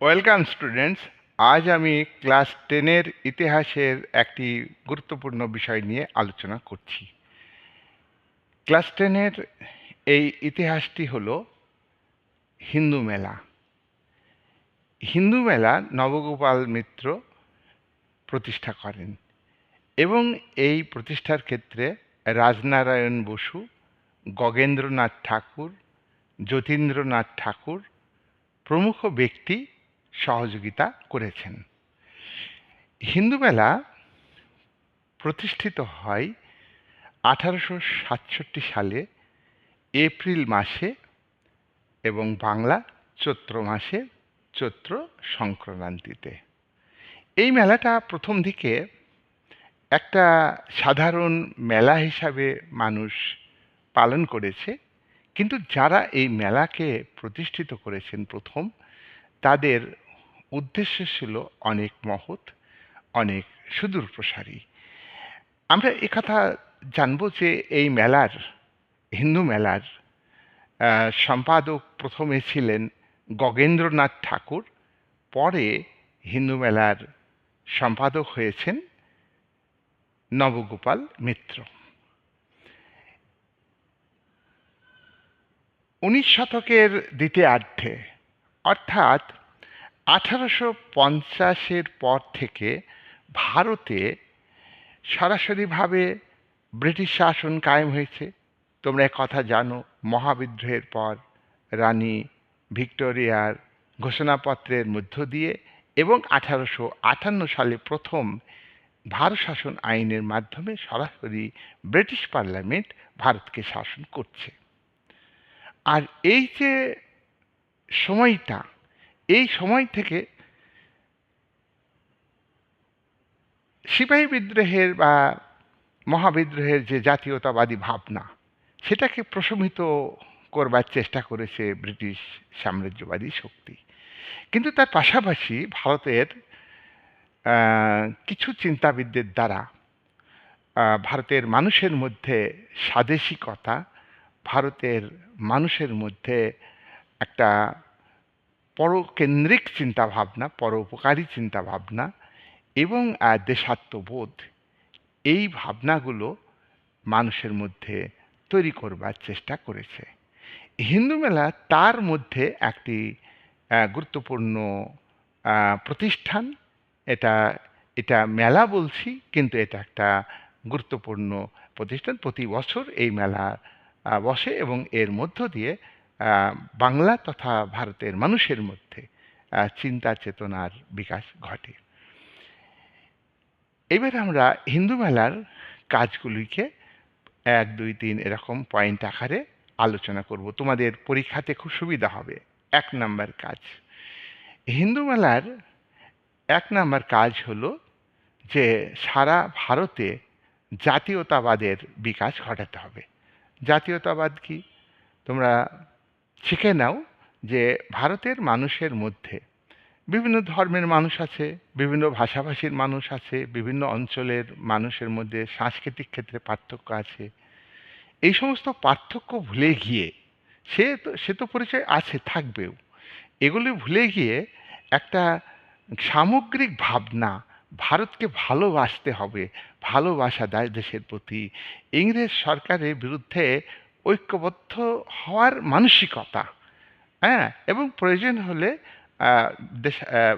Welcome students আজ আমি class টেনের ইতিহাসের একটি গুরুত্বপূর্ণ বিষয় নিয়ে আলোচনা করছি। ক্লাস টেনের এই ইতিহাসটি হল হিন্দু মেলা। হিন্দু মেলা নবগোপাল মিত্র প্রতিষ্ঠা করেন এবং এই প্রতিষ্ঠার ক্ষেত্রে রাজনারায়ণ বসু, গগেন্দ্রনাথ ঠাকুর, যতীন্দ্রনাথ ঠাকুর প্রমুখ ব্যক্তি সহযোগিতা করেছেন। হিন্দু মেলা প্রতিষ্ঠিত হয় আঠারোশো সাতষট্টি সালে এপ্রিল মাসে এবং বাংলা চৈত্র মাসে চৈত্র সংক্রান্তিতে। এই মেলাটা প্রথম দিকে একটা সাধারণ মেলা হিসাবে মানুষ পালন করেছে, কিন্তু যারা এই মেলাকে প্রতিষ্ঠিত করেছেন প্রথম তাদের উদ্দেশ্য ছিল অনেক মহৎ, অনেক সুদূর প্রসারী। আমরা একথা জানব যে এই মেলার, হিন্দু মেলার সম্পাদক প্রথমে ছিলেন গগেন্দ্রনাথ ঠাকুর, পরে হিন্দু মেলার সম্পাদক হয়েছেন নবগোপাল মিত্র। উনিশ শতকের দ্বিতীয়ার্ধে অর্থাৎ আঠারোশো পঞ্চাশের পর থেকে ভারতে সরাসরিভাবে ব্রিটিশ শাসন কায়েম হয়েছে। তোমরা কথা জানো, মহাবিদ্রোহের পর রানী ভিক্টোরিয়ার ঘোষণাপত্রের মধ্য দিয়ে এবং আঠারোশো আটান্ন সালে প্রথম ভারত শাসন আইনের মাধ্যমে সরাসরি ব্রিটিশ পার্লামেন্ট ভারতকে শাসন করছে। আর এই যে সময়টা, এই সময় থেকে সিপাহী বিদ্রোহের বা মহাবিদ্রোহের যে জাতীয়তাবাদী ভাবনা, সেটাকে প্রশমিত করবার চেষ্টা করেছে ব্রিটিশ সাম্রাজ্যবাদী শক্তি। কিন্তু তার পাশাপাশি ভারতের কিছু চিন্তাবিদদের দ্বারা ভারতের মানুষের মধ্যে স্বাদেশিকতা, ভারতের মানুষের মধ্যে একটা পরকেন্দ্রিক চিন্তাভাবনা, পরোপকারী চিন্তাভাবনা এবং দেশাত্মবোধ, এই ভাবনাগুলো মানুষের মধ্যে তৈরি করবার চেষ্টা করেছে। হিন্দু মেলা তার মধ্যে একটি গুরুত্বপূর্ণ প্রতিষ্ঠান। এটা এটা মেলা বলছি, কিন্তু এটা একটা গুরুত্বপূর্ণ প্রতিষ্ঠান। প্রতি বছর এই মেলা বসে এবং এর মধ্য দিয়ে বাংলা তথা ভারতের মানুষের মধ্যে চিন্তা চেতনার বিকাশ ঘটে। এবার আমরা হিন্দু মেলার কাজগুলিকে এক, দুই, তিন এরকম পয়েন্ট আকারে আলোচনা করব। তোমাদের পরীক্ষাতে খুব সুবিধা হবে। এক নাম্বার কাজ। হিন্দু মেলার এক নাম্বার কাজ হলো যে সারা ভারতে জাতীয়তাবাদের বিকাশ ঘটাতে হবে। জাতীয়তাবাদ কি? তোমরা শিখে নাও যে ভারতের মানুষের মধ্যে বিভিন্ন ধর্মের মানুষ আছে, বিভিন্ন ভাষাভাষীর মানুষ আছে, বিভিন্ন অঞ্চলের মানুষের মধ্যে সাংস্কৃতিক ক্ষেত্রে পার্থক্য আছে। এই সমস্ত পার্থক্য ভুলে গিয়ে, সে তো সে তো পরিচয় আছে, থাকবেও। এগুলি ভুলে গিয়ে একটা সামগ্রিক ভাবনা, ভারতকে ভালোবাসতে হবে, ভালোবাসা দেশের প্রতি। ইংরেজ সরকারের বিরুদ্ধে ঐক্যবদ্ধ হওয়ার মানসিকতা হ্যাঁ? এবং প্রয়োজন হলে দেশ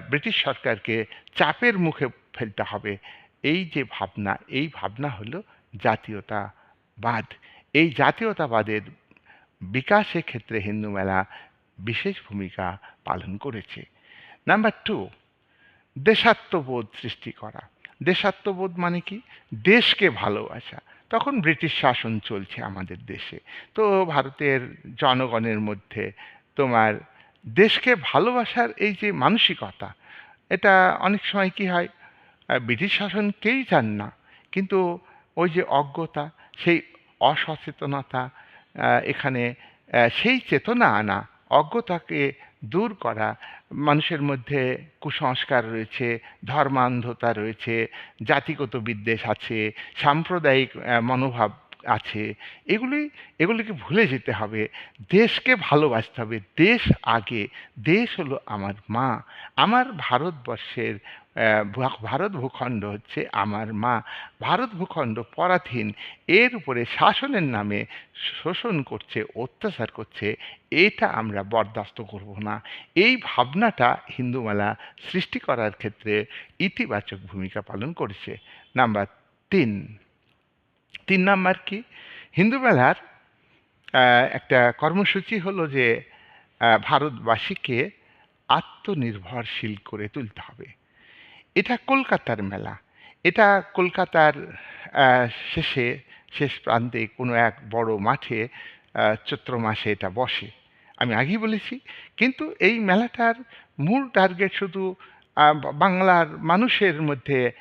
ব্রিটিশ সরকারকে চাপের মুখে ফেলতে হবে। এই যে ভাবনা, এই ভাবনা হলো জাতীয়তাবাদ। এই জাতীয়তাবাদের বিকাশের ক্ষেত্রে হিন্দু মেলা বিশেষ ভূমিকা পালন করেছে। নাম্বার টু, দেশাত্মবোধ সৃষ্টি করা। দেশাত্মবোধ মানে কি? দেশকে ভালোবাসা। তখন ব্রিটিশ শাসন চলছে আমাদের দেশে। তো ভারতের জনগণের মধ্যে তোমার দেশকে ভালোবাসার এই যে মানসিকতা, এটা অনেক সময় কি হয় ব্রিটিশ শাসন কেউই চান না, কিন্তু ওই যে অজ্ঞতা, সেই অসচেতনতা এখানে সেই চেতনা আনা, অজ্ঞতাকে দূর করা মানুষের মধ্যে কুসংস্কার রয়েছে ধর্মান্ধতা রয়েছে জাতিগত বিদ্বেষ আছে সাম্প্রদায়িক মনোভাব আছে। এগুলি, এগুলিকে ভুলে যেতে হবে। দেশকে ভালোবাসতে হবে। দেশ আগে। দেশ হলো আমার মা। আমার ভারতবর্ষের ভারত ভূখণ্ড হচ্ছে আমার মা। ভারত ভূখণ্ড পরাধীন। এর উপরে শাসনের নামে শোষণ করছে, অত্যাচার করছে। এটা আমরা বরদাস্ত করব না। এই ভাবনাটা হিন্দু মেলা সৃষ্টি করার ক্ষেত্রে ইতিবাচক ভূমিকা পালন করেছে। নাম্বার তিন তিন নাম্বার কি? হিন্দু মেলার একটা কর্মসূচি হলো যে ভারতবাসীকে আত্মনির্ভরশীল করে তুলতে হবে। এটা কলকাতার মেলা। এটা কলকাতার শেষে, শেষ প্রান্তে কোনো এক বড় মাঠে চৈত্র মাসে এটা বসে। আমি আগেই বলেছি, কিন্তু এই মেলাটার মূল টার্গেট শুধু বাংলার মানুষের মধ্যে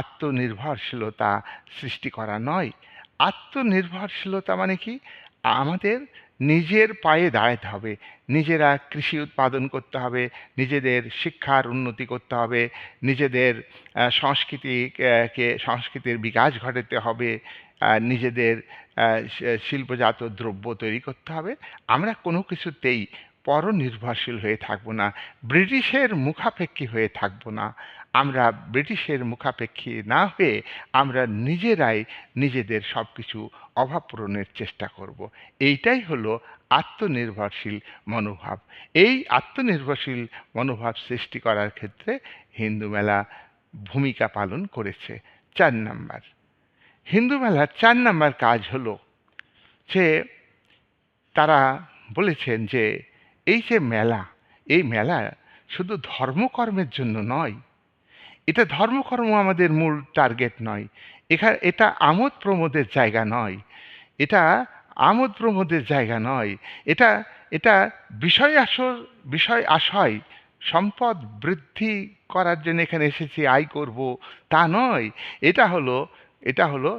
আত্মনির্ভরশীলতা সৃষ্টি করা নয়। আত্মনির্ভরশীলতা মানে কি? আমাদের নিজের পায়ে দাঁড়াতে হবে। নিজেরা কৃষি উৎপাদন করতে হবে, নিজেদের শিক্ষার উন্নতি করতে হবে, নিজেদের সংস্কৃতিকে সংস্কৃতির বিকাশ ঘটাতে হবে নিজেদের শিল্পজাত দ্রব্য তৈরি করতে হবে। আমরা কোনো কিছুতেই পরনির্ভরশীল হয়ে থাকব না, ব্রিটিশের মুখাপেক্ষী হয়ে থাকব না। আমরা ব্রিটিশের মুখাপেক্ষী না হয়ে আমরা নিজেরাই নিজেদের সব কিছু অভাব পূরণের চেষ্টা করব। এইটাই হলো আত্মনির্ভরশীল মনোভাব। এই আত্মনির্ভরশীল মনোভাব সৃষ্টি করার ক্ষেত্রে হিন্দু মেলা ভূমিকা পালন করেছে চার নাম্বার। হিন্দু মেলার চার নাম্বার কাজ হলো যে তারা বলেছেন যে এই যে মেলা, এই মেলা শুধু ধর্মকর্মের জন্য নয়, এটা ধর্মকর্ম আমাদের মূল টার্গেট নয় এখানে এটা আমোদ প্রমোদের জায়গা নয়, এটা আমোদ প্রমোদের জায়গা নয়, এটা এটা বিষয় আসর বিষয় আশয়, সম্পদ বৃদ্ধি করার জন্য এখানে এসেছি, আয় করব, তা নয়, এটা হলো এটা হলো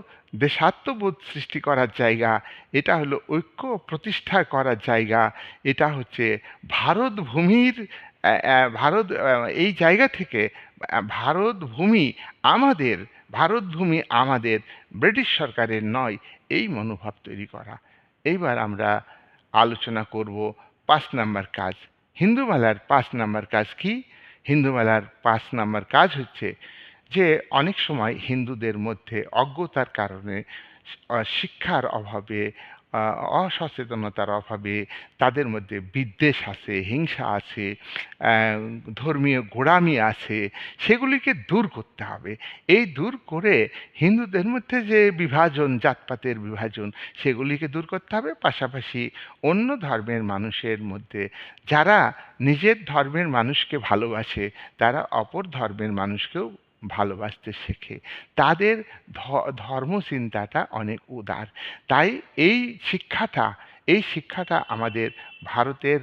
দেশাত্মবোধ সৃষ্টি করার জায়গা, এটা হলো ঐক্য প্রতিষ্ঠা করার জায়গা, এটা হচ্ছে ভারত ভূমির ভারত এই জায়গা থেকে ভারত ভূমি আমাদের ভারত ভূমি আমাদের, ব্রিটিশ সরকারের নয়, এই মনোভাব তৈরি করা। এইবার আমরা আলোচনা করব পাঁচ নাম্বার কাজ। হিন্দু মেলার পাঁচ নাম্বার কাজ কি? হিন্দু মেলার পাঁচ নাম্বার কাজ হচ্ছে যে অনেক সময় হিন্দুদের মধ্যে অজ্ঞতার কারণে শিক্ষার অভাবে অসচেতনতার অভাবে তাদের মধ্যে বিদ্বেষ আছে, হিংসা আছে ধর্মীয় গোড়ামি আছে, সেগুলিকে দূর করতে হবে। এই দূর করে হিন্দুদের মধ্যে যে বিভাজন, জাতপাতের বিভাজন, সেগুলিকে দূর করতে হবে। পাশাপাশি অন্য ধর্মের মানুষের মধ্যে যারা নিজের ধর্মের মানুষকে ভালোবাসে, তারা অপর ধর্মের মানুষকেও ভালোবাসতে শেখে। তাদের ধর্মচিন্তাটা অনেক উদার। তাই এই শিক্ষাটা এই শিক্ষাটা আমাদের ভারতের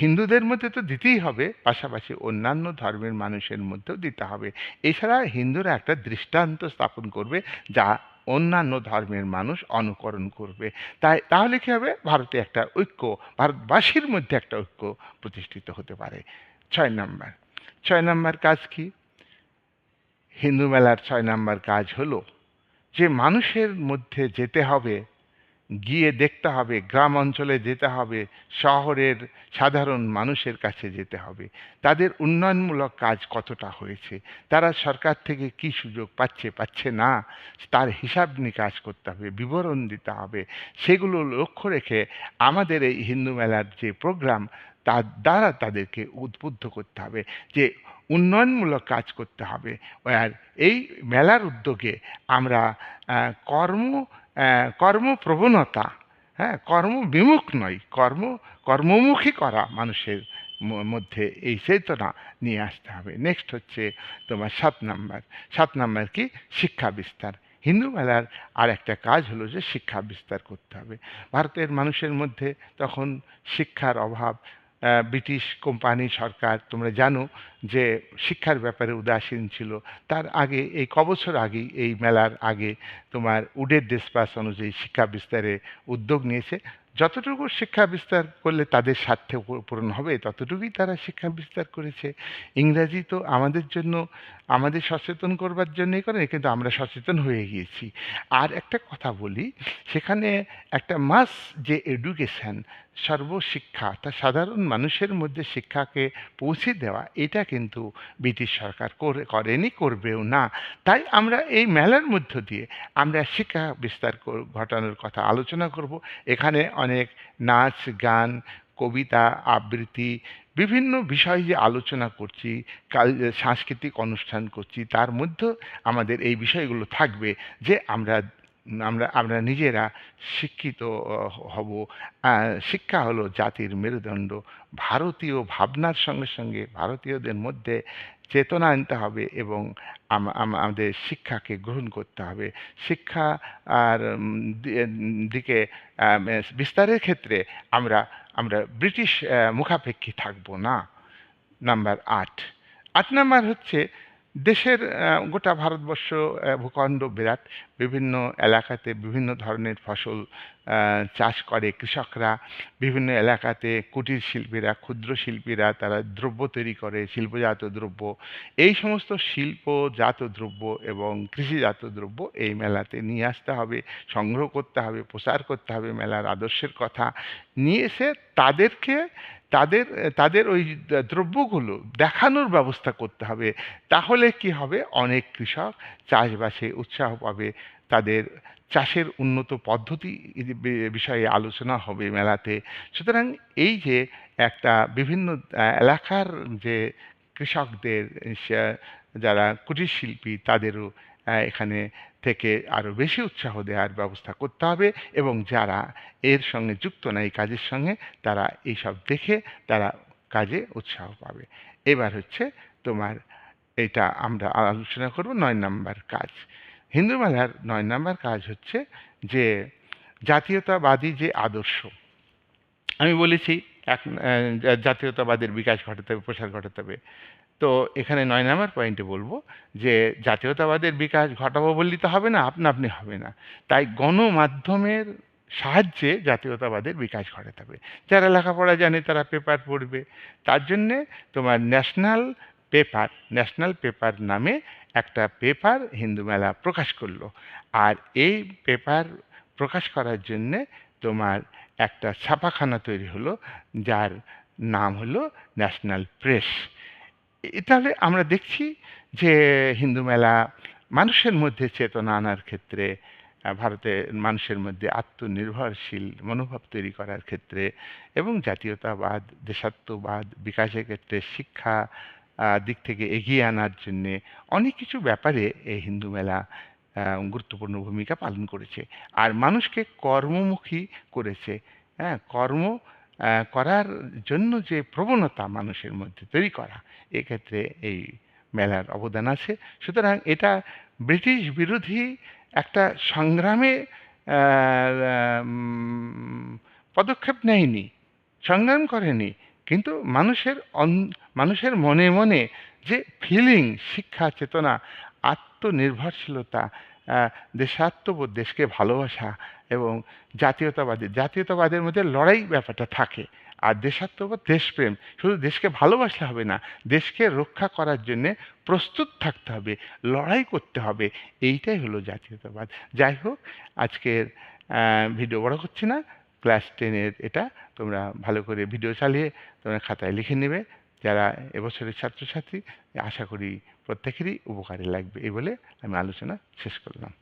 হিন্দুদের মধ্যে তো দিতেই হবে, পাশাপাশি অন্যান্য ধর্মের মানুষের মধ্যেও দিতে হবে। এছাড়া হিন্দুরা একটা দৃষ্টান্ত স্থাপন করবে যা অন্যান্য ধর্মের মানুষ অনুকরণ করবে। তাই, তাহলে কী হবে? ভারতে একটা ঐক্য, ভারতবাসীর মধ্যে একটা ঐক্য প্রতিষ্ঠিত হতে পারে। ছয় নম্বর। ছয় নম্বর কাজ কি? হিন্দু মেলার ছয় নাম্বার কাজ হলো যে মানুষের মধ্যে যেতে হবে, গিয়ে দেখতে হবে, গ্রাম অঞ্চলে যেতে হবে, শহরের সাধারণ মানুষের কাছে যেতে হবে। তাদের উন্নয়নমূলক কাজ কতটা হয়েছে? তারা সরকার থেকে কি সুযোগ পাচ্ছে পাচ্ছে না? তার হিসাব নিকাশ করতে হবে, বিবরণ দিতে হবে। সেগুলো লক্ষ্য রেখে আমাদের এই হিন্দু মেলার যে প্রোগ্রাম, তার দ্বারা তাদেরকে উদ্বুদ্ধ করতে হবে যে উন্নয়নমূলক কাজ করতে হবে। আর এই মেলার উদ্যোগে আমরা কর্ম কর্মপ্রবণতা হ্যাঁ কর্মবিমুখ নয় কর্ম, কর্মমুখী করা মানুষের মধ্যে এই চেতনা নিয়ে আসতে হবে। নেক্সট হচ্ছে তোমার সাত নাম্বার। সাত নাম্বার কি? শিক্ষা বিস্তার। হিন্দু মেলার আর একটা কাজ হলো যে শিক্ষা বিস্তার করতে হবে। ভারতের মানুষের মধ্যে তখন শিক্ষার অভাব ব্রিটিশ কোম্পানি সরকার, তোমরা জানো যে শিক্ষার ব্যাপারে উদাসীন ছিল। তার আগে, এই কবছর আগেই এই মেলার আগে তোমার উডের ডিসপাস অনুযায়ী শিক্ষা বিস্তারে উদ্যোগ নিয়েছে। যতটুকু শিক্ষা বিস্তার করলে তাদের স্বার্থে পূরণ হবে, ততটুকুই তারা শিক্ষা বিস্তার করেছে। ইংরাজি তো আমাদের জন্য, আমাদের সচেতন করবার জন্যই করে, কিন্তু আমরা সচেতন হয়ে গিয়েছি। আর একটা কথা বলি, সেখানে একটা মাস যে এডুকেশন সর্বশিক্ষা, তা সাধারণ মানুষের মধ্যে শিক্ষাকে পৌঁছে দেওয়া, এটা কিন্তু ব্রিটিশ সরকার করে, করেনি, করবেও না। তাই আমরা এই মেলার মধ্য দিয়ে আমরা শিক্ষা বিস্তার ঘটানোর কথা আলোচনা করব। এখানে অনেক নাচ, গান, কবিতা, আবৃত্তি, বিভিন্ন বিষয় যে আলোচনা করছি, কাল, সাংস্কৃতিক অনুষ্ঠান করছি। তার মধ্যে আমাদের এই বিষয়গুলো থাকবে যে আমরা আমরা আমরা নিজেরা শিক্ষিত হব। শিক্ষা হলো জাতির মেরুদণ্ড। ভারতীয় ভাবনার সঙ্গে সঙ্গে ভারতীয়দের মধ্যে চেতনা আনতে হবে এবং আম- আম- আমাদের শিক্ষাকে গ্রহণ করতে হবে। শিক্ষা আর দিকে বিস্তারের ক্ষেত্রে আমরা আমরা ব্রিটিশ মুখাপেক্ষী থাকব না। নাম্বার আট। আট নাম্বার হচ্ছে দেশের গোটা ভারতবর্ষ ভূখণ্ড বিরাট। বিভিন্ন এলাকাতে বিভিন্ন ধরনের ফসল চাষ করে কৃষকরা। বিভিন্ন এলাকাতে কুটির শিল্পীরা, ক্ষুদ্র শিল্পীরা তারা দ্রব্য তৈরি করে, শিল্পজাত দ্রব্য। এই সমস্ত শিল্পজাত দ্রব্য এবং কৃষিজাত দ্রব্য এই মেলাতে নিয়ে আসতে হবে, সংগ্রহ করতে হবে, প্রচার করতে হবে মেলার আদর্শের কথা। নিয়ে এসে তাদেরকে তাদের তাদের ওই দ্রব্যগুলো দেখানোর ব্যবস্থা করতে হবে। তাহলে কি হবে? অনেক কৃষক চাষবাসে উৎসাহ পাবে। তাদের চাষের উন্নত পদ্ধতি বিষয়ে আলোচনা হবে মেলাতে। সুতরাং এই যে একটা বিভিন্ন এলাকার যে কৃষকদের যারা কুটির শিল্পী তাদেরও এখানে থেকে আরও বেশি উৎসাহ দেওয়ার ব্যবস্থা করতে হবে এবং যারা এর সঙ্গে যুক্ত না, এই কাজের সঙ্গে, তারা এইসব দেখে তারা কাজে উৎসাহ পাবে। এবার হচ্ছে তোমার এটা আমরা আলোচনা করব নয় নাম্বার কাজ। হিন্দু মেলার নয় নাম্বার কাজ হচ্ছে যে জাতীয়তাবাদী যে আদর্শ, আমি বলেছি এক জাতীয়তাবাদের বিকাশ ঘটাতে হবে, প্রসার ঘটাতে হবে। তো এখানে নয় নাম্বার পয়েন্টে বলব যে জাতীয়তাবাদের বিকাশ ঘটাবো বললে তো হবে না, আপনা আপনি হবে না। তাই গণমাধ্যমের সাহায্যে জাতীয়তাবাদের বিকাশ ঘটাতে হবে। যারা লেখাপড়া জানে তারা পেপার পড়বে। তার জন্যে তোমার ন্যাশনাল পেপার ন্যাশনাল পেপার নামে একটা পেপার হিন্দু মেলা প্রকাশ করল। আর এই পেপার প্রকাশ করার জন্যে তোমার একটা ছাপাখানা তৈরি হলো, যার নাম হলো ন্যাশনাল প্রেস তাহলে আমরা দেখছি যে হিন্দু মেলা মানুষের মধ্যে চেতনা আনার ক্ষেত্রে ভারতের মানুষের মধ্যে আত্মনির্ভরশীল মনোভাব তৈরি করার ক্ষেত্রে এবং জাতীয়তাবাদ, দেশাত্মবাদ, বিকাশের ক্ষেত্রে শিক্ষা দিক থেকে এগিয়ে আনার জন্যে অনেক কিছু ব্যাপারে এই হিন্দু মেলা গুরুত্বপূর্ণ ভূমিকা পালন করেছে। আর মানুষকে কর্মমুখী করেছে। হ্যাঁ কর্ম করার জন্য যে প্রবণতা মানুষের মধ্যে তৈরি করা, এক্ষেত্রে এই মেলার অবদান আছে। সুতরাং এটা ব্রিটিশ বিরোধী একটা সংগ্রামে পদক্ষেপ নেয়নি, সংগ্রাম করেনি। কিন্তু মানুষের মানুষের মনে মনে যে ফিলিং শিক্ষা, চেতনা, আত্মনির্ভরশীলতা দেশাত্মবোধ, দেশকে ভালোবাসা এবং জাতীয়তাবাদের জাতীয়তাবাদের মধ্যে লড়াই ব্যাপারটা থাকে। আর দেশাত্মবোধ, দেশপ্রেম, শুধু দেশকে ভালোবাসলে হবে না, দেশকে রক্ষা করার জন্যে প্রস্তুত থাকতে হবে, লড়াই করতে হবে, এইটাই হলো জাতীয়তাবাদ। যাই হোক, আজকের ভিডিও বড় করছি না, ক্লাস টেনের এটা, তোমরা ভালো করে ভিডিও চালিয়ে তোমরা খাতায় লিখে নেবে। যারা এবছরের ছাত্রছাত্রী আশা করি প্রত্যেকেরই উপকারে লাগবে এই বলে আমি আলোচনা শেষ করলাম।